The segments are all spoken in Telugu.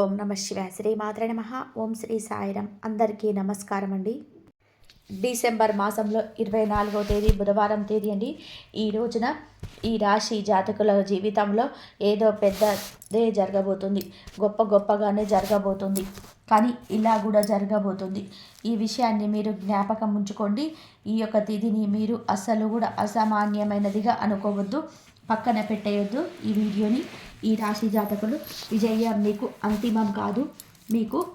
ఓం నమ శివాయ. శ్రీ మాత్ర నమ. ఓం శ్రీ సాయిరం అందరికీ నమస్కారం అండి డిసెంబర్ మాసంలో ఇరవై నాలుగవ తేదీ బుధవారం తేదీ అండి. ఈ రోజున ఈ రాశి జాతకుల జీవితంలో ఏదో పెద్దదే జరగబోతుంది. గొప్ప గొప్పగానే జరగబోతుంది. కానీ ఇలా కూడా జరగబోతుంది. ఈ విషయాన్ని మీరు జ్ఞాపకం ఉంచుకోండి. ఈ యొక్క తిథిని మీరు అస్సలు కూడా అసామాన్యమైనదిగా అనుకోవద్దు. పక్కన పెట్టేయొద్దు ఈ వీడియోని. ఈ రాశి జాతకులు. విజయం మీకు అంతిమం కాదు. మీకు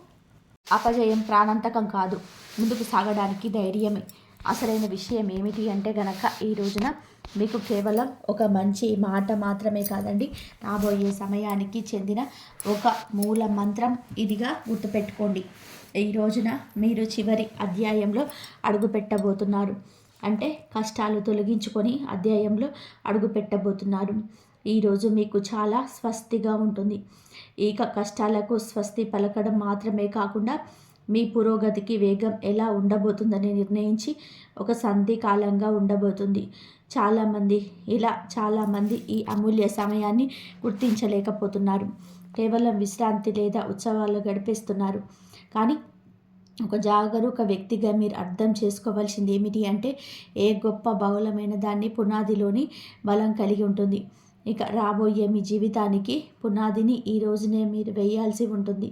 అపజయం ప్రాణాంతకం కాదు. ముందుకు సాగడానికి ధైర్యమే. అసలైన విషయం ఏమిటి అంటే గనక ఈ రోజున మీకు కేవలం ఒక మంచి మాట మాత్రమే కాదండి. రాబోయే సమయానికి చెందిన ఒక మూల మంత్రం ఇదిగా గుర్తుపెట్టుకోండి. ఈ రోజున మీరు చివరి అధ్యాయంలో అడుగు పెట్టబోతున్నారు అంటే కష్టాలు తొలగించుకొని అధ్యాయంలో అడుగు పెట్టబోతున్నారు ఈరోజు మీకు చాలా స్వస్తిగా ఉంటుంది. ఇక కష్టాలకు స్వస్తి పలకడం మాత్రమే కాకుండా మీ పురోగతికి వేగం ఎలా ఉండబోతుందని నిర్ణయించి ఒక సంధి కాలంగా ఉండబోతుంది. చాలామంది ఇలా చాలామంది ఈ అమూల్య సమయాన్ని గుర్తించలేకపోతున్నారు. కేవలం విశ్రాంతి లేదా ఉత్సవాలు గడిపేస్తున్నారు. కానీ ఒక జాగరూక వ్యక్తిగా మీరు అర్థం చేసుకోవాల్సింది ఏమిటి అంటే ఏ గొప్ప బహుళమైన దాన్ని పునాదిలోని బలం కలిగి ఉంటుంది. ఇక రాబోయే మీ జీవితానికి పునాదిని ఈ రోజునే మీరు వేయాల్సి ఉంటుంది.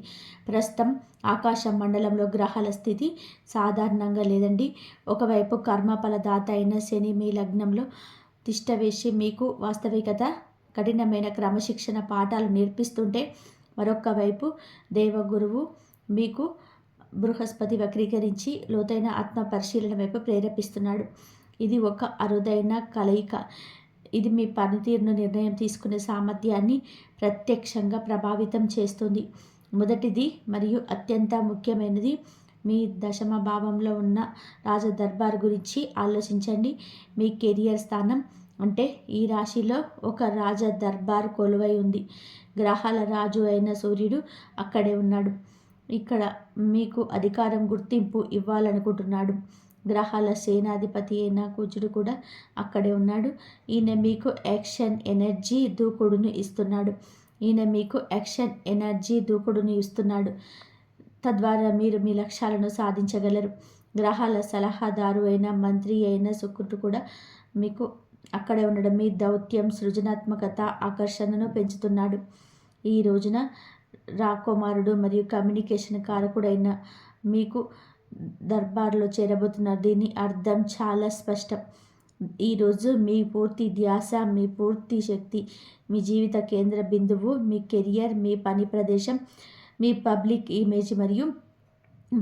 ప్రస్తుతం ఆకాశ మండలంలో గ్రహాల స్థితి సాధారణంగా లేదండి. ఒకవైపు కర్మఫలదాత అయిన శని మీ లగ్నంలో తిష్టవేసి మీకు వాస్తవికత కఠినమైన క్రమశిక్షణ పాఠాలు నేర్పిస్తుంటే మరొక వైపు దేవగురువు మీకు బృహస్పతి వక్రీకరించి లోతైన ఆత్మ పరిశీలన వైపు ప్రేరేపిస్తున్నాడు. ఇది ఒక అరుదైన కలయిక. ఇది మీ పనితీరును నిర్ణయం తీసుకునే సామర్థ్యాన్ని ప్రత్యక్షంగా ప్రభావితం చేస్తుంది. మొదటిది మరియు అత్యంత ముఖ్యమైనది మీ దశమ భావంలో ఉన్న రాజదర్బార్ గురించి ఆలోచించండి. మీ కెరియర్ స్థానం అంటే ఈ రాశిలో ఒక రాజ దర్బార్ కొలువై ఉంది. గ్రహాల రాజు అయిన సూర్యుడు అక్కడే ఉన్నాడు. ఇక్కడ మీకు అధికారం గుర్తింపు ఇవ్వాలనుకుంటున్నాడు. గ్రహాల సేనాధిపతి అయిన కుజుడు కూడా అక్కడే ఉన్నాడు. ఈయన మీకు యాక్షన్ ఎనర్జీ దూకుడును ఇస్తున్నాడు. ఈయన మీకు యాక్షన్ ఎనర్జీ దూకుడును ఇస్తున్నాడు. తద్వారా మీరు మీ లక్ష్యాలను సాధించగలరు. గ్రహాల సలహాదారు అయిన మంత్రి అయిన శుక్రుడు కూడా మీకు అక్కడే ఉండడం మీ దౌత్యం సృజనాత్మకత ఆకర్షణను పెంచుతున్నాడు. ఈ రోజున రాకుమారుడు మరియు కమ్యూనికేషన్ కారకుడైన మీకు దర్బార్లో చేరబోతున్నారు. దీని అర్థం చాలా స్పష్టం. ఈరోజు మీ పూర్తి ధ్యాస మీ పూర్తి శక్తి మీ జీవిత కేంద్ర బిందువు మీ కెరియర్ మీ పని ప్రదేశం మీ పబ్లిక్ ఇమేజ్ మరియు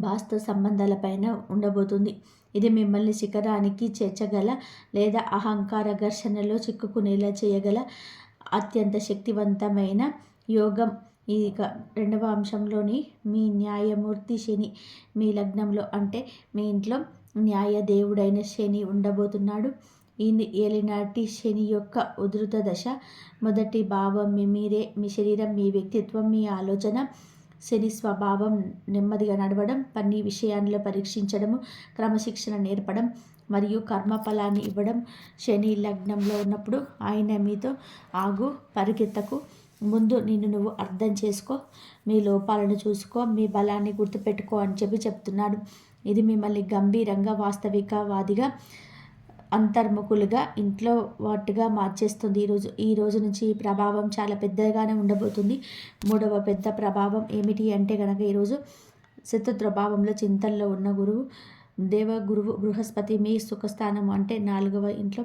వాస్తవ సంబంధాలపైన ఉండబోతుంది. ఇది మిమ్మల్ని శిఖరానికి చేర్చగల లేదా అహంకార ఘర్షణలో చిక్కుకునేలా చేయగల అత్యంత శక్తివంతమైన యోగం. ఇక రెండవ అంశంలోని మీ న్యాయమూర్తి శని మీ లగ్నంలో అంటే మీ ఇంట్లో న్యాయ దేవుడైన శని ఉండబోతున్నాడు. ఈ ఏలినాటి శని యొక్క ఉధృత దశ మొదటి భావం మీ మీరే మీ శరీరం మీ వ్యక్తిత్వం మీ ఆలోచన శని స్వభావం నెమ్మదిగా నడవడం పని విషయాల్లో పరీక్షించడము క్రమశిక్షణ నేర్పడం మరియు కర్మఫలాన్ని ఇవ్వడం శని లగ్నంలో ఉన్నప్పుడు ఆయన మీతో ఆగు పరిగెత్తకు ముందు నిన్ను నువ్వు అర్థం చేసుకో మీ లోపాలను చూసుకో మీ బలాన్ని గుర్తుపెట్టుకో అని చెప్పి చెప్తున్నాడు. ఇది మిమ్మల్ని గంభీరంగా వాస్తవికవాదిగా అంతర్ముఖులుగా ఇంట్లో వాటిగా మార్చేస్తుంది. ఈరోజు ఈ రోజు నుంచి ఈ ప్రభావం చాలా పెద్దగానే ఉండబోతుంది. మూడవ పెద్ద ప్రభావం ఏమిటి అంటే కనుక ఈరోజు శత్రుత్వ భావంలో చింతల్లో ఉన్న గురువు దేవ గురువు బృహస్పతి మీ సుఖస్థానం అంటే నాలుగవ ఇంట్లో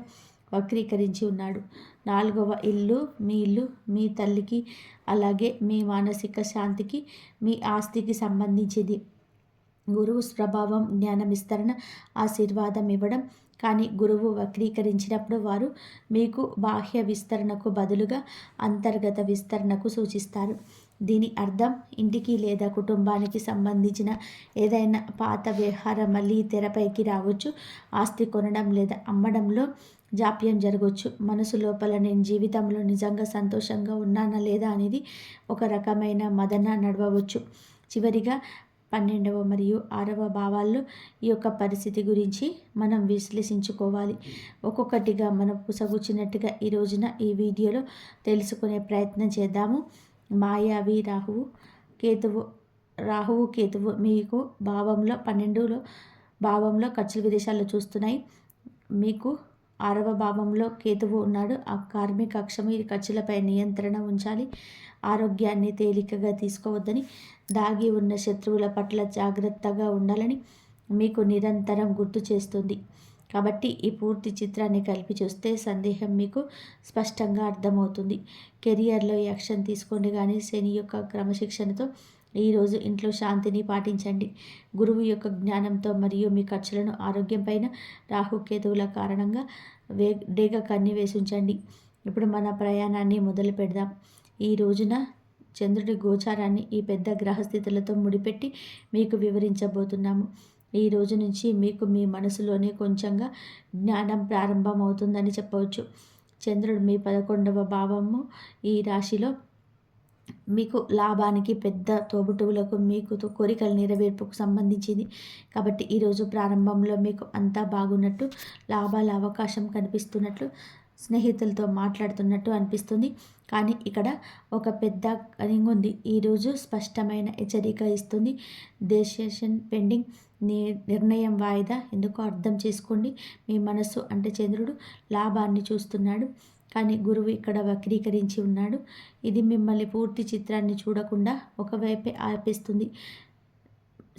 వక్రీకరించి ఉన్నాడు. నాలుగవ ఇల్లు మీ ఇల్లు మీ తల్లికి అలాగే మీ మానసిక శాంతికి మీ ఆస్తికి సంబంధించింది. గురువు స్వభావం జ్ఞానం విస్తరణ ఆశీర్వాదం ఇవ్వడం. కానీ గురువు వక్రీకరించినప్పుడు వారు మీకు బాహ్య విస్తరణకు బదులుగా అంతర్గత విస్తరణకు సూచిస్తారు. దీని అర్థం ఇంటికి లేదా కుటుంబానికి సంబంధించిన ఏదైనా పాత వ్యవహారం మళ్ళీ తెరపైకి రావచ్చు ఆస్తి కొనడం లేదా అమ్మడంలో జాప్యం జరగవచ్చు. మనసు లోపల నేను జీవితంలో నిజంగా సంతోషంగా ఉన్నానా లేదా అనేది ఒక రకమైన మదన నడవవచ్చు. చివరిగా పన్నెండవ మరియు ఆరవ భావాల్లో ఈ యొక్క పరిస్థితి గురించి మనం విశ్లేషించుకోవాలి. ఒక్కొక్కటిగా మనం కుసగుచ్చినట్టుగా ఈ రోజున ఈ వీడియోలో తెలుసుకునే ప్రయత్నం చేద్దాము. మాయావి రాహువు కేతువు రాహువు కేతువు మీకు భావంలో పన్నెండులో భావంలో ఖర్చులు విదేశాల్లో చూస్తున్నాయి. మీకు ఆరవ భావంలో కేతువు ఉన్నాడు. ఆ కార్మిక అక్షమి ఖర్చులపై నియంత్రణ ఉంచాలి. ఆరోగ్యాన్ని తేలికగా తీసుకోవద్దని దాగి ఉన్న శత్రువుల పట్ల జాగ్రత్తగా ఉండాలని మీకు నిరంతరం గుర్తు చేస్తుంది. కాబట్టి ఈ పూర్తి చిత్రాన్ని కలిపి చూస్తే సందేహం మీకు స్పష్టంగా అర్థమవుతుంది. కెరియర్లో యాక్షన్ తీసుకోండి కానీ శని యొక్క క్రమశిక్షణతో ఈరోజు ఇంట్లో శాంతిని పాటించండి. గురువు యొక్క జ్ఞానంతో మరియు మీ ఖర్చులను ఆరోగ్యం పైన రాహుకేతువుల కారణంగా వే డేగ కన్ని వేసించండి. ఇప్పుడు మన ప్రయాణాన్ని మొదలు పెడదాం. ఈ రోజున చంద్రుడి గోచారాన్ని ఈ పెద్ద గ్రహస్థితులతో ముడిపెట్టి మీకు వివరించబోతున్నాము. ఈ రోజు నుంచి మీకు మీ మనసులోనే కొంచెంగా జ్ఞానం ప్రారంభమవుతుందని చెప్పవచ్చు. చంద్రుడు మీ పదకొండవ భావము. ఈ రాశిలో మీకు లాభానికి పెద్ద తోబుటువులకు మీకు కోరికల నెరవేర్పుకు సంబంధించింది. కాబట్టి ఈరోజు ప్రారంభంలో మీకు అంతా బాగున్నట్టు లాభాల అవకాశం కనిపిస్తున్నట్లు స్నేహితులతో మాట్లాడుతున్నట్టు అనిపిస్తుంది. కానీ ఇక్కడ ఒక పెద్ద రింగ్ ఉంది ఈరోజు స్పష్టమైన హెచ్చరిక ఇస్తుంది. డెసిషన్ పెండింగ్ నిర్ణయం వాయిదా? ఎందుకో అర్థం చేసుకోండి. మీ మనస్సు అంటే చంద్రుడు లాభాన్ని చూస్తున్నాడు. కానీ గురువు ఇక్కడ వక్రీకరించి ఉన్నాడు. ఇది మిమ్మల్ని పూర్తి చిత్రాన్ని చూడకుండా ఒకవైపే ఆపేస్తుంది.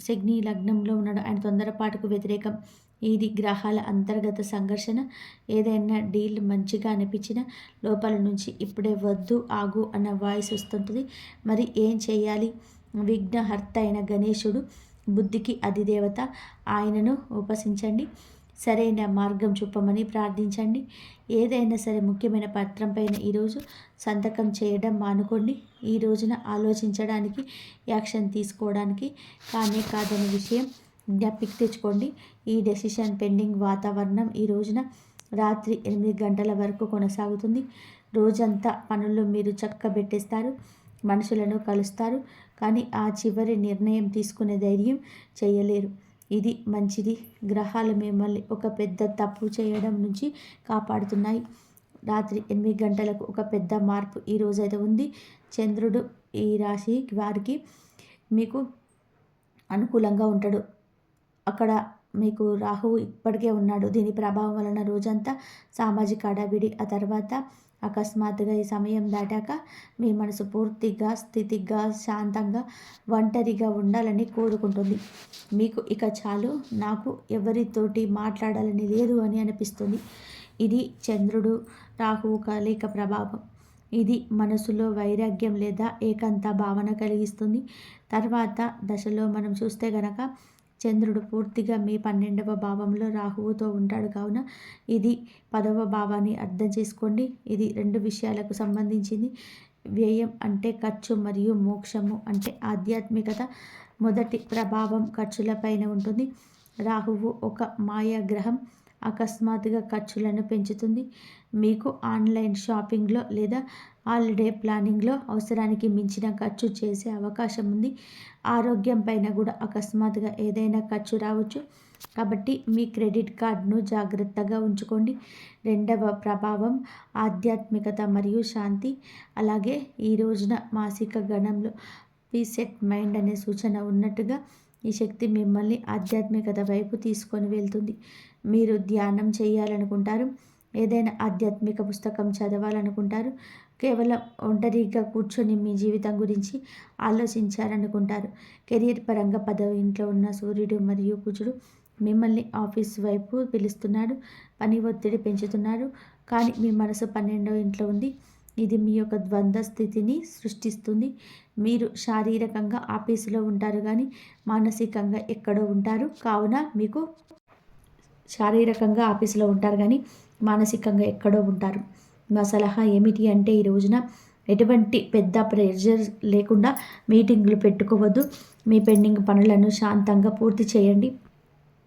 శగ్ని లగ్నంలో ఉన్నాడు. ఆయన తొందరపాటుకు వ్యతిరేకం. ఇది గ్రహాల అంతర్గత సంఘర్షణ. ఏదైనా డీల్ మంచిగా అనిపించిన లోపల నుంచి ఇప్పుడే వద్దు ఆగు అన్న వాయిస్ వస్తుంటుంది. మరి ఏం చేయాలి? విఘ్నహర్త అయిన గణేశుడు బుద్ధికి అధిదేవత ఆయనను ఉపసించండి. సరైన మార్గం చూపమని ప్రార్థించండి. ఏదైనా సరే ముఖ్యమైన పత్రం పైన ఈరోజు సంతకం చేయడం మానుకోండి. ఈ రోజున ఆలోచించడానికి యాక్షన్ తీసుకోవడానికి కానే కాదనే విషయం జ్ఞాపిక తెచ్చుకోండి. ఈ డెసిషన్ పెండింగ్ వాతావరణం ఈ రోజున రాత్రి ఎనిమిది గంటల వరకు కొనసాగుతుంది. రోజంతా పనులు మీరు చక్కబెట్టేస్తారు. మనుషులను కలుస్తారు. కానీ ఆ చివరి నిర్ణయం తీసుకునే ధైర్యం చేయలేరు. ఇది మంచిది. గ్రహాలు మిమ్మల్ని ఒక పెద్ద తప్పు చేయడం నుంచి కాపాడుతున్నాయి. రాత్రి ఎనిమిది గంటలకు ఒక పెద్ద మార్పు ఈరోజు అయితే ఉంది. చంద్రుడు ఈ రాశి వారికి మీకు అనుకూలంగా ఉంటాడు. అక్కడ మీకు రాహువు ఇప్పటికే ఉన్నాడు. దీని ప్రభావం వలన రోజంతా సామాజిక అడవిడి ఆ తర్వాత అకస్మాత్తుగా ఈ సమయం దాటాక మీ మనసు పూర్తిగా స్థితిగా శాంతంగా ఒంటరిగా ఉండాలని కోరుకుంటుంది. మీకు ఇక చాలు. నాకు ఎవరితోటి మాట్లాడాలని లేదు అని అనిపిస్తుంది. ఇది చంద్రుడు రాహువు కలయిక ప్రభావం. ఇది మనసులో వైరాగ్యం లేదా ఏకాంత భావన కలిగిస్తుంది. తర్వాత దశలో మనం చూస్తే గనక చంద్రుడు పూర్తిగా మీ పన్నెండవ భావంలో రాహువుతో ఉంటాడు. కావున ఇది పదవ భావాన్ని అర్థం చేసుకోండి. ఇది రెండు విషయాలకు సంబంధించింది. వ్యయం అంటే ఖర్చు మరియు మోక్షము అంటే ఆధ్యాత్మికత. మొదటి ప్రభావం ఖర్చులపైన ఉంటుంది. రాహువు ఒక మాయా గ్రహం అకస్మాత్తుగా ఖర్చులను పెంచుతుంది. మీకు ఆన్లైన్ షాపింగ్లో లేదా హాలిడే ప్లానింగ్లో అవసరానికి మించిన ఖర్చు చేసే అవకాశం ఉంది. ఆరోగ్యం పైన కూడా అకస్మాత్తుగా ఏదైనా ఖర్చు రావచ్చు. కాబట్టి మీ క్రెడిట్ కార్డును జాగ్రత్తగా ఉంచుకోండి. రెండవ ప్రభావం ఆధ్యాత్మికత మరియు శాంతి. అలాగే ఈ రోజున మాసిక గణంలో పీసెట్ మైండ్ అనే సూచన ఉన్నట్టుగా ఈ శక్తి మిమ్మల్ని ఆధ్యాత్మికత వైపు తీసుకొని వెళ్తుంది. మీరు ధ్యానం చేయాలనుకుంటారు. ఏదైనా ఆధ్యాత్మిక పుస్తకం చదవాలనుకుంటారు. కేవలం ఒంటరిగా కూర్చొని మీ జీవితం గురించి ఆలోచించారనుకుంటారు కెరీర్ పరంగా పదవి ఇంట్లో ఉన్న సూర్యుడు మరియు కుజుడు మిమ్మల్ని ఆఫీస్ వైపు పిలుస్తున్నాడు. పని ఒత్తిడి పెంచుతున్నారు. కానీ మీ మనసు పన్నెండవ ఇంట్లో ఉంది. ఇది మీ యొక్క ద్వంద్వ స్థితిని సృష్టిస్తుంది. మీరు శారీరకంగా ఆఫీసులో ఉంటారు కానీ మానసికంగా ఎక్కడో ఉంటారు. కావున మీకు శారీరకంగా ఆఫీసులో ఉంటారు కానీ మానసికంగా ఎక్కడో ఉంటారు. నా సలహా ఏమిటి అంటే ఈ రోజున ఎటువంటి పెద్ద ప్రెషర్ లేకుండా మీటింగ్లు పెట్టుకోవద్దు. మీ పెండింగ్ పనులను శాంతంగా పూర్తి చేయండి.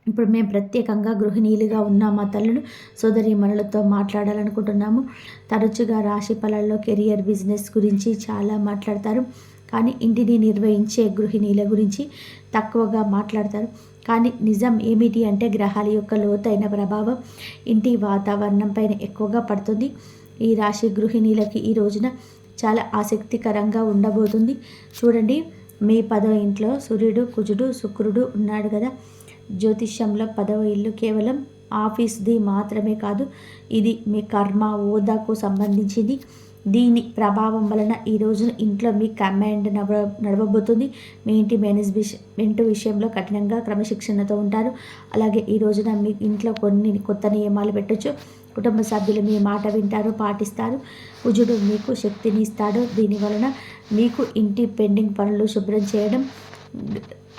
ఇప్పుడు మేము ప్రత్యేకంగా గృహిణీలుగా ఉన్న మా తల్లులు సోదరిమణులతో మాట్లాడాలనుకుంటున్నాము. తరచుగా రాశి ఫలాల్లో కెరియర్ బిజినెస్ గురించి చాలా మాట్లాడతారు. కానీ ఇంటిని నిర్వహించే గృహిణీల గురించి తక్కువగా మాట్లాడతారు. కానీ నిజం ఏమిటి అంటే గ్రహాల యొక్క లోతైన ప్రభావం ఇంటి వాతావరణం పైన ఎక్కువగా పడుతుంది. ఈ రాశి గృహిణీలకి ఈ రోజున చాలా ఆసక్తికరంగా ఉండబోతుంది. చూడండి మీ పదవ ఇంట్లో సూర్యుడు కుజుడు శుక్రుడు ఉన్నాడు కదా. జ్యోతిష్యంలో పదవ ఇల్లు కేవలం ఆఫీస్ది మాత్రమే కాదు ఇది మీ కర్మ హోదాకు సంబంధించింది. దీని ప్రభావం వలన ఈ రోజున ఇంట్లో మీ కమాండ్ నడవ నడవబోతుంది. మీ ఇంటి మేనేజ్మెంట్ విషయంలో కఠినంగా క్రమశిక్షణతో ఉంటారు. అలాగే ఈ రోజున మీ ఇంట్లో కొన్ని కొత్త నియమాలు పెట్టచ్చు. కుటుంబ సభ్యులు మీ మాట వింటారు పాటిస్తారు. కుజుడు మీకు శక్తిని ఇస్తాడు. దీని వలన మీకు ఇంటి పెండింగ్ పనులు శుభ్రం చేయడం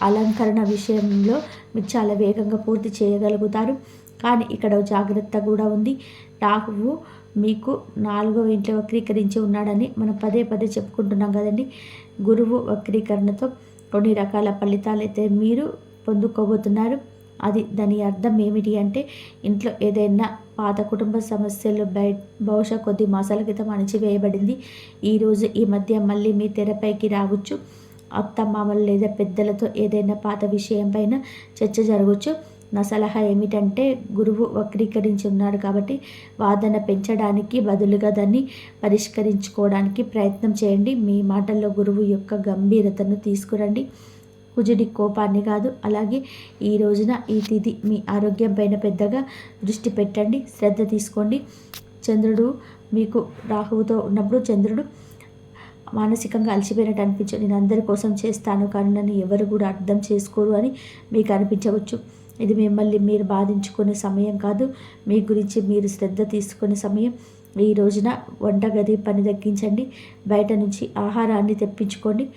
అలంకరణ విషయంలో మీరు చాలా వేగంగా పూర్తి చేయగలుగుతారు. కానీ ఇక్కడ జాగ్రత్త కూడా ఉంది. రాహువు మీకు నాలుగో ఇంట్లో వక్రీకరించి ఉన్నాడని మనం పదే పదే చెప్పుకుంటున్నాం కదండి. గురువు వక్రీకరణతో కొన్ని రకాల ఫలితాలు అయితే మీరు పొందుకోబోతున్నారు. అది దాని అర్థం ఏమిటి అంటే ఇంట్లో ఏదైనా పాత కుటుంబ సమస్యలు బయ బహుశా కొద్ది మాసాల క్రితం అణిచివేయబడింది. ఈరోజు ఈ మధ్య మళ్ళీ మీ తెరపైకి రావచ్చు. అత్త మామలు లేదా పెద్దలతో ఏదైనా పాత విషయం పైన చర్చ జరగవచ్చు. నా సలహా ఏమిటంటే గురువు వక్రీకరించి ఉన్నాడు కాబట్టి వాదన పెంచడానికి బదులుగా దాన్ని పరిష్కరించుకోవడానికి ప్రయత్నం చేయండి. మీ మాటల్లో గురువు యొక్క గంభీరతను తీసుకురండి. కుజుడి కోపాన్ని కాదు. అలాగే ఈ రోజున ఈ తిథి మీ ఆరోగ్యం పైన పెద్దగా దృష్టి పెట్టండి. శ్రద్ధ తీసుకోండి. చంద్రుడు మీకు రాహువుతో ఉన్నప్పుడు చంద్రుడు మానసికంగా అలసిపోయినట్టు అనిపించు నేను అందరి కోసం చేస్తాను కానీ నన్ను ఎవరు కూడా అర్థం చేసుకోరు అని మీకు అనిపించవచ్చు. ఇది మిమ్మల్ని మీరు బాధించుకునే సమయం కాదు. మీ గురించి మీరు శ్రద్ధ తీసుకునే సమయం. ఈ రోజున వంటగది పని తగ్గించండి. బయట నుంచి ఆహారాన్ని తెప్పించుకోండి.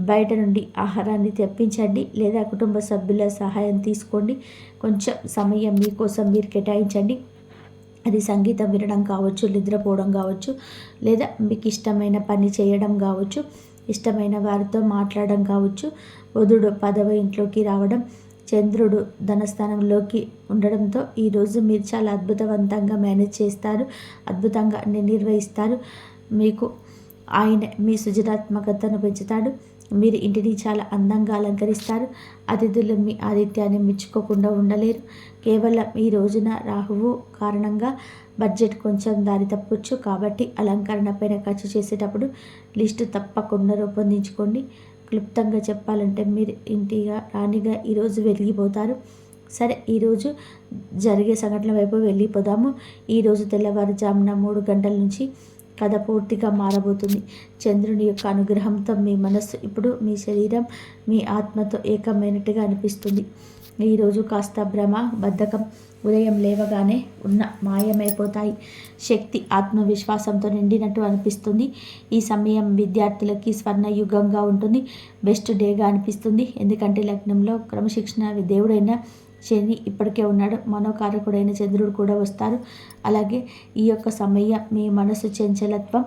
బయట నుండి ఆహారాన్ని తెప్పించండి. లేదా కుటుంబ సభ్యుల సహాయం తీసుకోండి. కొంచెం సమయం మీకోసం మీరు కేటాయించండి. అది సంగీతం వినడం కావచ్చు నిద్రపోవడం కావచ్చు లేదా మీకు ఇష్టమైన పని చేయడం కావచ్చు ఇష్టమైన వారితో మాట్లాడడం కావచ్చు వధుడు పదవ ఇంట్లోకి రావడం చంద్రుడు ధనస్థానంలోకి ఉండడంతో ఈరోజు మీరు చాలా అద్భుతవంతంగా మేనేజ్ చేస్తారు అద్భుతంగా నిర్వహిస్తారు. మీకు ఆయన మీ సృజనాత్మకతను పెంచుతాడు. మీరు ఇంటిని చాలా అందంగా అలంకరిస్తారు. అతిథులు మీ ఆతిథ్యాన్ని మెచ్చుకోకుండా ఉండలేరు. కేవలం ఈ రోజున రాహువు కారణంగా బడ్జెట్ కొంచెం దారి తప్పొచ్చు కాబట్టి అలంకరణపైన ఖర్చు చేసేటప్పుడు లిస్టు తప్పకుండా రూపొందించుకోండి. క్లుప్తంగా చెప్పాలంటే మీరు ఇంటిగా రాణిగా ఈరోజు వెలిగిపోతారు. సరే ఈరోజు జరిగే సంఘటన వైపు వెళ్ళిపోదాము ఈరోజు తెల్లవారుజామున మూడు గంటల నుంచి కథ పూర్తిగా మారబోతుంది. చంద్రుని యొక్క అనుగ్రహంతో మీ మనస్సు ఇప్పుడు మీ శరీరం మీ ఆత్మతో ఏకమైనట్టుగా అనిపిస్తుంది. ఈరోజు కాస్త భ్రమ బద్ధకం ఉదయం లేవగానే ఉన్న మాయమైపోతాయి. శక్తి ఆత్మవిశ్వాసంతో నిండినట్టు అనిపిస్తుంది. ఈ సమయం విద్యార్థులకి స్వర్ణయుగంగా ఉంటుంది. బెస్ట్ డేగా అనిపిస్తుంది. ఎందుకంటే లగ్నంలో క్రమశిక్షణ దేవుడైన శని ఇప్పటికే ఉన్నాడు. మనోకారకుడైన చంద్రుడు కూడా వస్తారు. అలాగే ఈ యొక్క సమయం మీ మనసు చంచలత్వం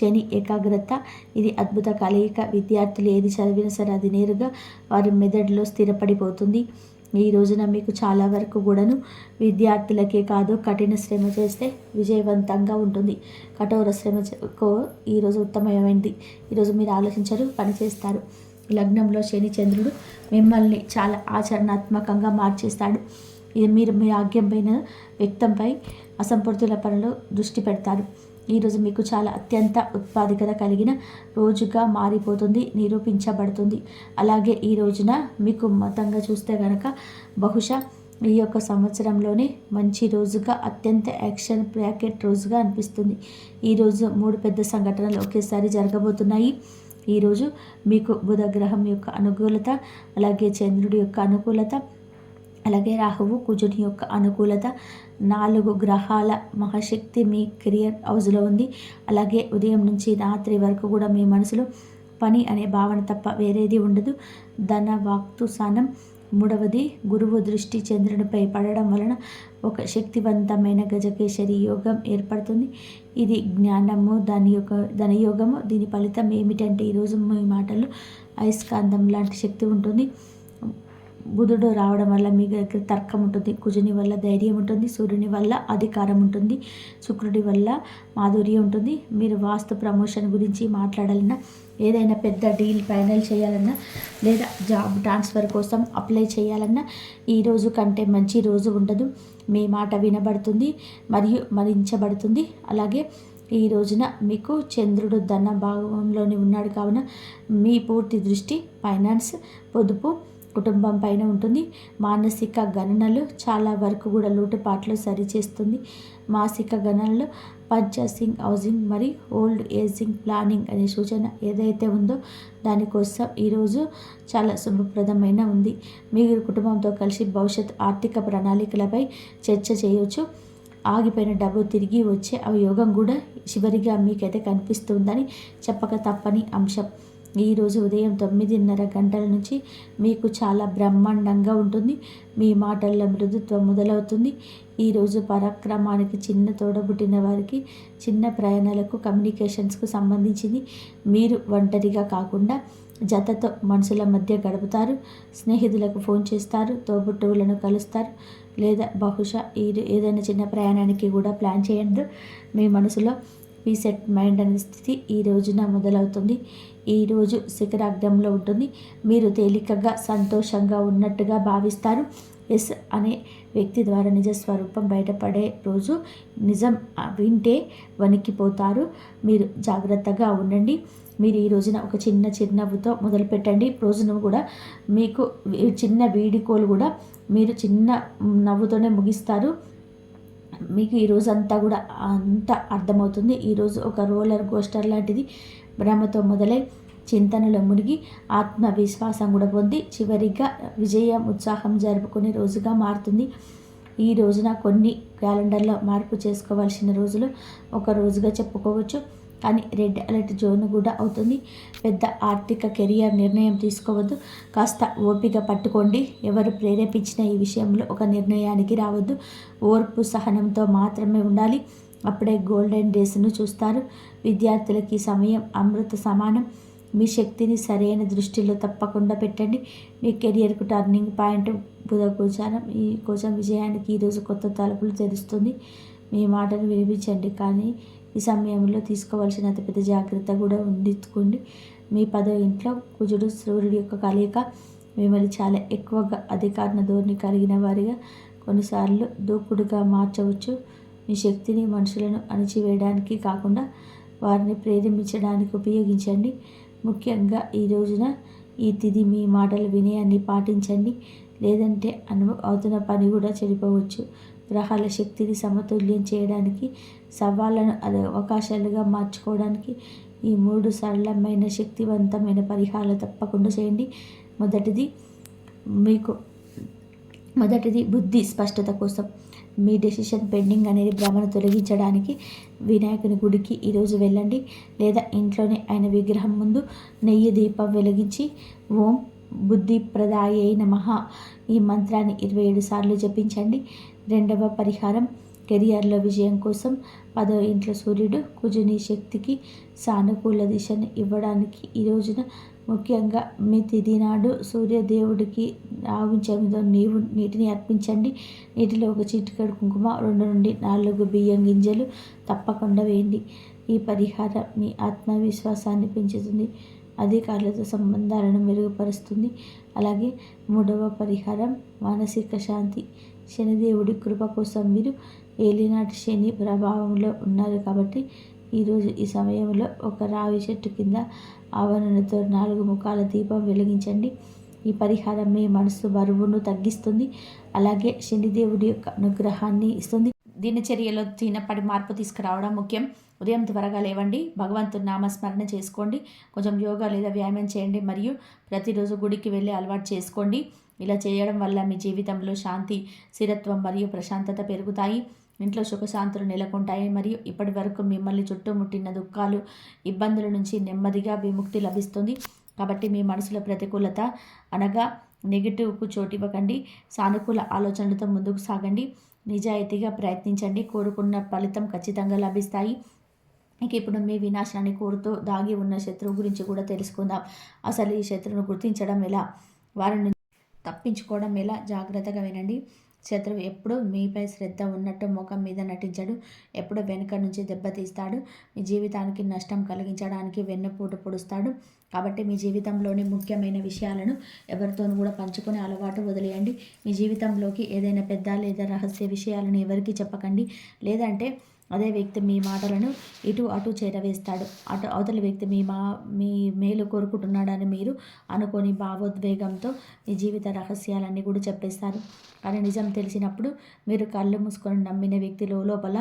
శని ఏకాగ్రత ఇది అద్భుత కలయిక. విద్యార్థులు ఏది చదివినా సరే అది నేరుగా వారి మెదడులో స్థిరపడిపోతుంది. ఈ రోజున మీకు చాలా వరకు కూడాను విద్యార్థులకే కాదు కఠిన శ్రమ చేస్తే విజయవంతంగా ఉంటుంది. కఠోర శ్రమ ఈరోజు ఉత్తమమైంది. ఈరోజు మీరు ఆలోచించరు పనిచేస్తారు లగ్నంలో శని చంద్రుడు మిమ్మల్ని చాలా ఆచరణాత్మకంగా మార్చేస్తాడు. ఇది మీరు మీ ఆగ్యంపైన వ్యక్తంపై అసంపూర్తుల పనులు దృష్టి పెడతారు. ఈరోజు మీకు చాలా అత్యంత ఉత్పాదకత కలిగిన రోజుగా మారిపోతుంది నిరూపించబడుతుంది. అలాగే ఈ రోజున మీకు మతంగా చూస్తే కనుక బహుశా ఈ యొక్క సంవత్సరంలోనే మంచి రోజుగా అత్యంత యాక్షన్ ప్యాకెట్ రోజుగా అనిపిస్తుంది. ఈరోజు మూడు పెద్ద సంఘటనలు ఒకేసారి జరగబోతున్నాయి. ఈరోజు మీకు బుధగ్రహం యొక్క అనుకూలత అలాగే చంద్రుడి యొక్క అనుకూలత అలాగే రాహువు కుజుని యొక్క అనుకూలత నాలుగు గ్రహాల మహాశక్తి మీ కెరియర్ హౌస్లో ఉంది. అలాగే ఉదయం నుంచి రాత్రి వరకు కూడా మీ మనసులో పని అనే భావన తప్ప వేరేది ఉండదు. ధన వాక్తు సానం మూడవది గురువు దృష్టి చంద్రునిపై పడడం వలన ఒక శక్తివంతమైన గజకేశరి యోగం ఏర్పడుతుంది. ఇది జ్ఞానము దాని యొక్క ధనయోగము. దీని ఫలితం ఏమిటంటే ఈరోజు మీ మాటలు అయస్కాంతం లాంటి శక్తి ఉంటుంది. బుధుడు రావడం వల్ల మీ దగ్గర తర్కం ఉంటుంది కుజుని వల్ల ధైర్యం ఉంటుంది సూర్యుని వల్ల అధికారం ఉంటుంది శుక్రుడి వల్ల మాధుర్యం ఉంటుంది. మీరు వాస్తు ప్రమోషన్ గురించి మాట్లాడాలన్నా ఏదైనా పెద్ద డీల్ ఫైనల్ చేయాలన్నా లేదా జాబ్ ట్రాన్స్ఫర్ కోసం అప్లై చేయాలన్నా ఈ రోజు కంటే మంచి రోజు ఉండదు. మీ మాట వినబడుతుంది మరియు మరించబడుతుంది. అలాగే ఈ రోజున మీకు చంద్రుడు ధన భాగంలోనే ఉన్నాడు కావున మీ పూర్తి దృష్టి ఫైనాన్స్ పొదుపు కుటుంబం పైన ఉంటుంది. మానసిక గణనలు చాలా వరకు కూడా లోటుపాట్లు సరిచేస్తుంది. మాసిక గణనలు పర్చేసింగ్ హౌసింగ్ మరియు ఓల్డ్ ఏజింగ్ ప్లానింగ్ అనే సూచన ఏదైతే ఉందో దానికోసం ఈరోజు చాలా శుభప్రదమైన ఉంది. మీరు కుటుంబంతో కలిసి భవిష్యత్ ఆర్థిక ప్రణాళికలపై చర్చ చేయవచ్చు ఆగిపోయిన డబ్బు తిరిగి వచ్చే యోగం కూడా చివరిగా మీకైతే కనిపిస్తుందని చెప్పక తప్పని అంశం. ఈరోజు ఉదయం తొమ్మిదిన్నర గంటల నుంచి మీకు చాలా బ్రహ్మాండంగా ఉంటుంది. మీ మాటల్లో మృదుత్వం మొదలవుతుంది. ఈరోజు పరాక్రమానికి చిన్న తోడబుట్టిన వారికి చిన్న ప్రయాణాలకు కమ్యూనికేషన్స్కు సంబంధించింది మీరు ఒంటరిగా కాకుండా జతతో మనుషుల మధ్య గడుపుతారు. స్నేహితులకు ఫోన్ చేస్తారు తోబుట్టువులను కలుస్తారు లేదా బహుశా ఈ ఏదైనా చిన్న ప్రయాణానికి కూడా ప్లాన్ చేయండి. మీ మనసులో పీసెట్ మైండ్ అనే స్థితి ఈ రోజున మొదలవుతుంది. ఈరోజు శిఖరాగ్రంలో ఉంటుంది. మీరు తేలికగా సంతోషంగా ఉన్నట్టుగా భావిస్తారు. ఎస్ అనే వ్యక్తి ద్వారా నిజ స్వరూపం బయటపడే రోజు నిజం వింటే వణికిపోతారు. మీరు జాగ్రత్తగా ఉండండి. మీరు ఈ రోజున ఒక చిన్న చిరునవ్వుతో మొదలుపెట్టండి రోజును కూడా మీకు చిన్న వీడికోలు కూడా మీరు చిన్న నవ్వుతోనే ముగిస్తారు. మీకు ఈ అంతా కూడా అంత అర్థమవుతుంది. ఈరోజు ఒక రోలర్ కోస్టర్ లాంటిది. భ్రమతో మొదలై చింతనలో మునిగి ఆత్మవిశ్వాసం కూడా పొంది చివరిగా విజయం ఉత్సాహం జరుపుకునే రోజుగా మారుతుంది. ఈ రోజున కొన్ని క్యాలెండర్లో మార్పు చేసుకోవాల్సిన రోజులు ఒక రోజుగా చెప్పుకోవచ్చు. కానీ రెడ్ అలర్ట్ జోన్ కూడా అవుతుంది. పెద్ద ఆర్థిక కెరియర్ నిర్ణయం తీసుకోవద్దు. కాస్త ఓపిక పట్టుకోండి. ఎవరు ప్రేరేపించిన ఈ విషయంలో ఒక నిర్ణయానికి రావద్దు. ఓర్పు సహనంతో మాత్రమే ఉండాలి. అప్పుడే గోల్డెన్ డేస్ను చూస్తారు. విద్యార్థులకి సమయం అమృత సమానం. మీ శక్తిని సరైన దృష్టిలో తప్పకుండా పెట్టండి. మీ కెరియర్కు టర్నింగ్ పాయింట్ బుధ గోచారం. ఈ కోసం విజయానికి ఈరోజు కొత్త తలుపులు తెరుస్తుంది. మీ మాటను వినిపించండి కానీ ఈ సమయంలో తీసుకోవాల్సిన అతిపెద్ద జాగ్రత్త కూడా ఉండించుకోండి మీ పదో ఇంట్లో కుజుడు సూర్యుడి యొక్క కలయిక మిమ్మల్ని చాలా ఎక్కువగా అధికారణ ధోరణి కలిగిన వారిగా కొన్నిసార్లు దూకుడుగా మార్చవచ్చు. మీ శక్తిని మనుషులను అణిచివేయడానికి కాకుండా వారిని ప్రేరేపించడానికి ఉపయోగించండి. ముఖ్యంగా ఈ రోజున ఈ తిది మీ మాటల వినయాన్ని పాటించండి. లేదంటే అను అవుతున్న పని కూడా చెడిపోవచ్చు. గ్రహాల శక్తిని సమతుల్యం చేయడానికి సవాళ్ళను అది అవకాశాలుగా మార్చుకోవడానికి ఈ మూడు సరళమైన శక్తివంతమైన పరిహారాలు తప్పకుండా చేయండి. మొదటిది మీకు మొదటిది బుద్ధి స్పష్టత కోసం. మీ డెసిషన్ పెండింగ్ అనేది భ్రమను తొలగించడానికి వినాయకుని గుడికి ఈరోజు వెళ్ళండి. లేదా ఇంట్లోనే ఆయన విగ్రహం ముందు నెయ్యి దీపం వెలిగించి ఓం బుద్ధిప్రదాయ నమ. ఈ మంత్రాన్ని ఇరవై ఏడు సార్లు జపించండి. రెండవ పరిహారం కెరియర్లో విజయం కోసం పదో ఇంట్లో సూర్యుడు కుజుని శక్తికి సానుకూల దిశను ఇవ్వడానికి ఈ రోజున ముఖ్యంగా మీ తిథి నాడు సూర్యదేవుడికి ఆవించమిదో నీవు నీటిని అర్పించండి. నీటిలో ఒక చిటికడు కుంకుమ రెండు నుండి నాలుగు బియ్యం గింజలు తప్పకుండా వేయండి. ఈ పరిహారం మీ ఆత్మవిశ్వాసాన్ని పెంచుతుంది. అధికారులతో సంబంధాలను మెరుగుపరుస్తుంది. అలాగే మూడవ పరిహారం మానసిక శాంతి. శనిదేవుడి కృప కోసం మీరు ఏలినాటి శని ప్రభావంలో ఉన్నారు కాబట్టి ఈరోజు ఈ సమయంలో ఒక రావి చెట్టు కింద ఆవరణతో నాలుగు ముఖాల దీపం వెలిగించండి. ఈ పరిహారం మీ మనసు బరువును తగ్గిస్తుంది. అలాగే శనిదేవుడి యొక్క అనుగ్రహాన్ని ఇస్తుంది. దినచర్యలో తినపడి మార్పు తీసుకురావడం ముఖ్యం. ఉదయం త్వరగా లేవండి. భగవంతుని నామస్మరణ చేసుకోండి. కొంచెం యోగా లేదా వ్యాయామం చేయండి. మరియు ప్రతిరోజు గుడికి వెళ్ళి అలవాటు చేసుకోండి. ఇలా చేయడం వల్ల మీ జీవితంలో శాంతి స్థిరత్వం మరియు ప్రశాంతత పెరుగుతాయి. ఇంట్లో సుఖశాంతులు నెలకొంటాయి. మరియు ఇప్పటి వరకు మిమ్మల్ని చుట్టుముట్టిన దుఃఖాలు ఇబ్బందుల నుంచి నెమ్మదిగా విముక్తి లభిస్తుంది. కాబట్టి మీ మనసులో ప్రతికూలత అనగా నెగిటివ్కు చోటివ్వకండి సానుకూల ఆలోచనలతో ముందుకు సాగండి. నిజాయితీగా ప్రయత్నించండి. కోరుకున్న ఫలితం ఖచ్చితంగా లభిస్తాయి. ఇక ఇప్పుడు మీ వినాశనాన్ని కోరుతూ దాగి ఉన్న శత్రువు గురించి కూడా తెలుసుకుందాం. అసలు ఈ శత్రువును గుర్తించడం ఎలా? వారిని తప్పించుకోవడం ఎలా? జాగ్రత్తగా వినండి. శత్రువు ఎప్పుడు మీపై శ్రద్ధ ఉన్నట్టు ముఖం మీద నటించడు. ఎప్పుడు వెనుక నుంచి దెబ్బతీస్తాడు మీ జీవితానికి నష్టం కలిగించడానికి వెన్నుపూట పొడుస్తాడు. కాబట్టి మీ జీవితంలోని ముఖ్యమైన విషయాలను ఎవరితోనూ కూడా పంచుకునే అలవాటు వదిలేయండి. మీ జీవితంలోకి ఏదైనా పెద్ద లేదా రహస్య విషయాలను ఎవరికీ చెప్పకండి. లేదంటే అదే వ్యక్తి మీ మాటలను ఇటు అటు చేరవేస్తాడు. అటు అవతల వ్యక్తి మీ మా మీ మేలు కోరుకుంటున్నాడని మీరు అనుకొని భావోద్వేగంతో మీ జీవిత రహస్యాలన్నీ కూడా చెప్పేస్తారు. కానీ నిజం తెలిసినప్పుడు మీరు కళ్ళు మూసుకొని నమ్మిన వ్యక్తి లోపల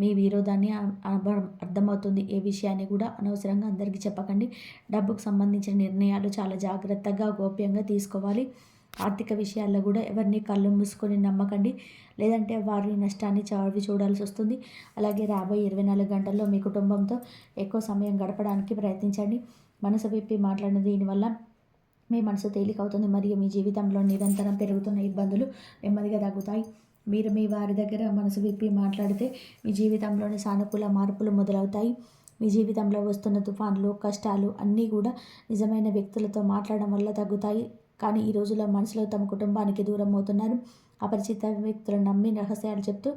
మీ విరోధాన్ని అర్థమవుతుంది. ఏ విషయాన్ని కూడా అనవసరంగా అందరికీ చెప్పకండి. డబ్బుకు సంబంధించిన నిర్ణయాలు చాలా జాగ్రత్తగా గోప్యంగా తీసుకోవాలి. ఆర్థిక విషయాల్లో కూడా ఎవరిని కళ్ళు మూసుకొని నమ్మకండి. లేదంటే వారి నష్టాన్ని చవి చూడాల్సి వస్తుంది. అలాగే రాబోయే ఇరవై నాలుగు గంటల్లో మీ కుటుంబంతో ఎక్కువ సమయం గడపడానికి ప్రయత్నించండి. మనసు విప్పి మాట్లాడిన దీనివల్ల మీ మనసు తేలిక అవుతుంది మరియు మీ జీవితంలో నిరంతరం పెరుగుతున్న ఇబ్బందులు నెమ్మదిగా తగ్గుతాయి. మీరు మీ వారి దగ్గర మనసు విప్పి మాట్లాడితే మీ జీవితంలోని సానుకూల మార్పులు మొదలవుతాయి. మీ జీవితంలో వస్తున్న తుఫాన్లు కష్టాలు అన్నీ కూడా నిజమైన వ్యక్తులతో మాట్లాడడం వల్ల తగ్గుతాయి. కానీ ఈ రోజుల్లో మనుషులు తమ కుటుంబానికి దూరం అవుతున్నారు. అపరిచిత వ్యక్తులను నమ్మి రహస్యాలు చెప్తూ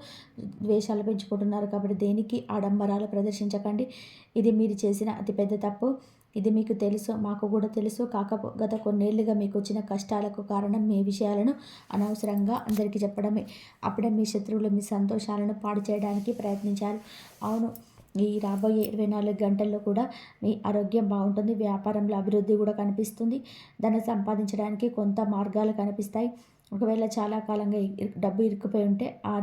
ద్వేషాలు పెంచుకుంటున్నారు. కాబట్టి దేనికి ఆడంబరాలు ప్రదర్శించకండి. ఇది మీరు చేసిన అతిపెద్ద తప్పు. ఇది మీకు తెలుసు మాకు కూడా తెలుసు. కాకపో గత కొన్నేళ్ళుగా మీకు వచ్చిన కష్టాలకు కారణం మీ విషయాలను అనవసరంగా అందరికీ చెప్పడమే. అప్పుడే మీ శత్రువులు మీ సంతోషాలను పాడు చేయడానికి ప్రయత్నించారు. అవును ఈ రాబోయే ఇరవై నాలుగు గంటల్లో కూడా మీ ఆరోగ్యం బాగుంటుంది వ్యాపారంలో అభివృద్ధి కూడా కనిపిస్తుంది. ధన సంపాదించడానికి కొంత మార్గాలు కనిపిస్తాయి. ఒకవేళ చాలా కాలంగా డబ్బు ఇరుక్కుపోయి ఉంటే ఆ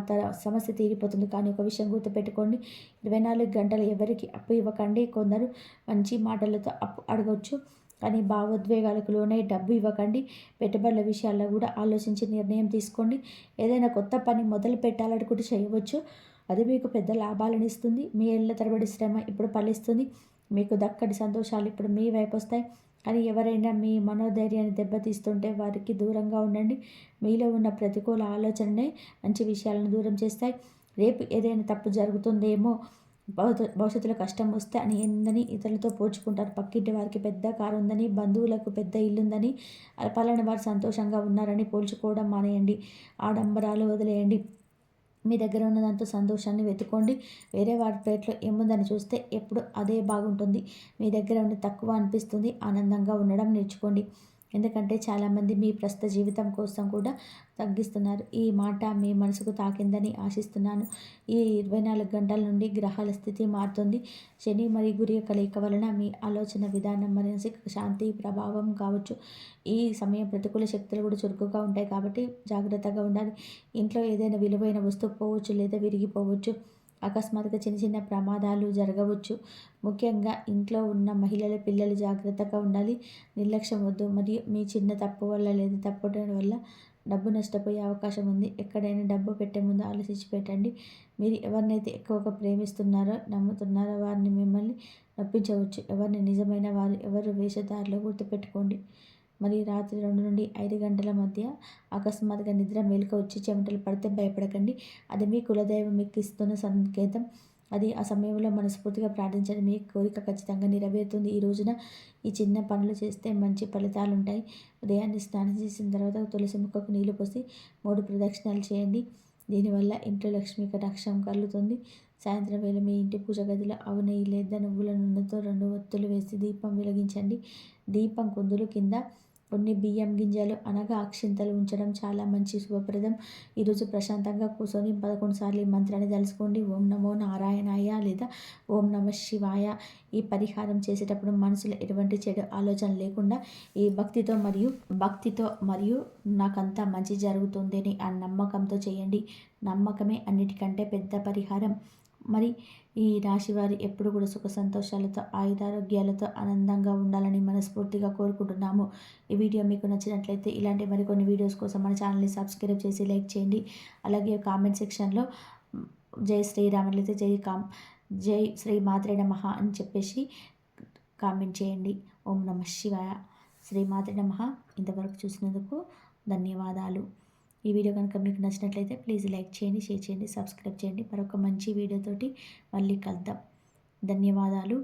సమస్య తీరిపోతుంది. కానీ ఒక విషయం గుర్తుపెట్టుకోండి ఇరవై నాలుగు గంటలు ఎవరికి అప్పు ఇవ్వకండి. కొందరు మంచి మాటలతో అప్పు అడగవచ్చు కానీ భావోద్వేగాలకు లోనై డబ్బు ఇవ్వకండి. పెట్టుబడుల విషయాల్లో కూడా ఆలోచించి నిర్ణయం తీసుకోండి. ఏదైనా కొత్త పని మొదలు పెట్టాలనుకుంటే చేయవచ్చు. అది మీకు పెద్ద లాభాలను ఇస్తుంది. మీ ఏళ్ళ తరబడి శ్రమ ఇప్పుడు ఫలిస్తుంది. మీకు దక్కడి సంతోషాలు ఇప్పుడు మీ వైపు వస్తాయి. కానీ ఎవరైనా మీ మనోధైర్యాన్ని దెబ్బతీస్తుంటే వారికి దూరంగా ఉండండి. మీలో ఉన్న ప్రతికూల ఆలోచననే మంచి విషయాలను దూరం చేస్తాయి. రేపు ఏదైనా తప్పు జరుగుతుందేమో భవిష్యత్తులో కష్టం వస్తే అని ఏందని ఇతరులతో పోల్చుకుంటారు. పక్కింటి వారికి పెద్ద కారు ఉందని బంధువులకు పెద్ద ఇల్లుందని పలాని వారు సంతోషంగా ఉన్నారని పోల్చుకోవడం మానేయండి. ఆడంబరాలు వదిలేయండి. మీ దగ్గర ఉన్న దాంతో సంతోషాన్ని వెతుక్కోండి. వేరే వారి ప్లేట్లో ఏముందని చూస్తే ఎప్పుడు అదే బాగుంటుంది. మీ దగ్గర ఉండి తక్కువ అనిపిస్తుంది. ఆనందంగా ఉండడం నేర్చుకోండి. ఎందుకంటే చాలామంది మీ ప్రస్తుత జీవితం కోసం కూడా తగ్గిస్తున్నారు. ఈ మాట మీ మనసుకు తాకిందని ఆశిస్తున్నాను. ఈ ఇరవై నాలుగు గంటల నుండి గ్రహాల స్థితి మారుతుంది. శని మరియు గురి కలయిక వలన మీ ఆలోచన విధానం మానసిక శాంతి ప్రభావం కావచ్చు. ఈ సమయం ప్రతికూల శక్తులు కూడా చురుకుగా ఉంటాయి కాబట్టి జాగ్రత్తగా ఉండాలి. ఇంట్లో ఏదైనా విలువైన వస్తువు పోవచ్చు లేదా విరిగిపోవచ్చు. అకస్మాత్తుగా చిన్న చిన్న ప్రమాదాలు జరగవచ్చు. ముఖ్యంగా ఇంట్లో ఉన్న మహిళల పిల్లలు జాగ్రత్తగా ఉండాలి నిర్లక్ష్యం వద్దు. మరియు మీ చిన్న తప్పు వల్ల లేదా తప్పడం వల్ల డబ్బు నష్టపోయే అవకాశం ఉంది. ఎక్కడైనా డబ్బు పెట్టే ముందు ఆలోచించి పెట్టండి. మీరు ఎవరినైతే ఎక్కువగా ప్రేమిస్తున్నారో నమ్ముతున్నారో వారిని మిమ్మల్ని నొప్పించవచ్చు. ఎవరిని నిజమైన వారు ఎవరు వేషధారులు గుర్తుపెట్టుకోండి. మరి రాత్రి రెండు నుండి ఐదు గంటల మధ్య అకస్మాత్తుగా నిద్ర మేలుక వచ్చి చెమటలు పడితే భయపడకండి. అది మీ కులదైవం మీకు ఇస్తున్న సంకేతం. అది ఆ సమయంలో మనస్ఫూర్తిగా ప్రార్థించండి. మీ కోరిక ఖచ్చితంగా నెరవేరుతుంది. ఈ రోజున ఈ చిన్న పనులు చేస్తే మంచి ఫలితాలు ఉంటాయి. ఉదయాన్నే స్నానం చేసిన తర్వాత తులసి మొక్కకు నీళ్ళు పోసి మూడు ప్రదక్షిణాలు చేయండి. దీనివల్ల ఇంట్లో లక్ష్మీ కటాక్షం కలుగుతుంది. సాయంత్రం వేళ మీ ఇంటి పూజ గదిలో ఆవు నెయ్యి లేదా నువ్వుల నూనెతో రెండు ఒత్తులు వేసి దీపం వెలిగించండి. దీపం కుందులు కింద కొన్ని బియ్యం గింజలు అనగా అక్షింతలు ఉంచడం చాలా మంచి శుభప్రదం. ఈరోజు ప్రశాంతంగా కూర్చొని పదకొండు సార్లు ఈ మంత్రాన్ని తెలుసుకోండి. ఓం నమో నారాయణాయ లేదా ఓం నమ శివాయ. ఈ పరిహారం చేసేటప్పుడు మనసులో ఎటువంటి చెడు ఆలోచన లేకుండా ఈ భక్తితో మరియు భక్తితో మరియు నాకంతా మంచి జరుగుతుందని ఆ నమ్మకంతో చేయండి. నమ్మకమే అన్నిటికంటే పెద్ద పరిహారం. మరి ఈ రాశి వారి ఎప్పుడు కూడా సుఖ సంతోషాలతో ఆయుధారోగ్యాలతో ఆనందంగా ఉండాలని మనస్ఫూర్తిగా కోరుకుంటున్నాము. ఈ వీడియో మీకు నచ్చినట్లయితే ఇలాంటి మరికొన్ని వీడియోస్ కోసం మన ఛానల్ని సబ్స్క్రైబ్ చేసి లైక్ చేయండి. అలాగే కామెంట్ సెక్షన్లో జై శ్రీరామ్ అయితే జై కామ్ జై శ్రీ మాత్రే నమ అని చెప్పేసి కామెంట్ చేయండి. ఓం నమ శివాయ. శ్రీ మాత్రే నమ. ఇంతవరకు చూసినందుకు ధన్యవాదాలు. ఈ వీడియో కనుక మీకు నచ్చినట్లయితే ప్లీజ్ లైక్ చేయండి షేర్ చేయండి సబ్స్క్రైబ్ చేయండి. మరొక మంచి వీడియోతోటి మళ్ళీ కలుద్దాం. ధన్యవాదాలు.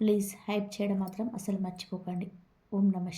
ప్లీజ్ హైప్ చేయడం మాత్రం అసలు మర్చిపోకండి. ఓం నమ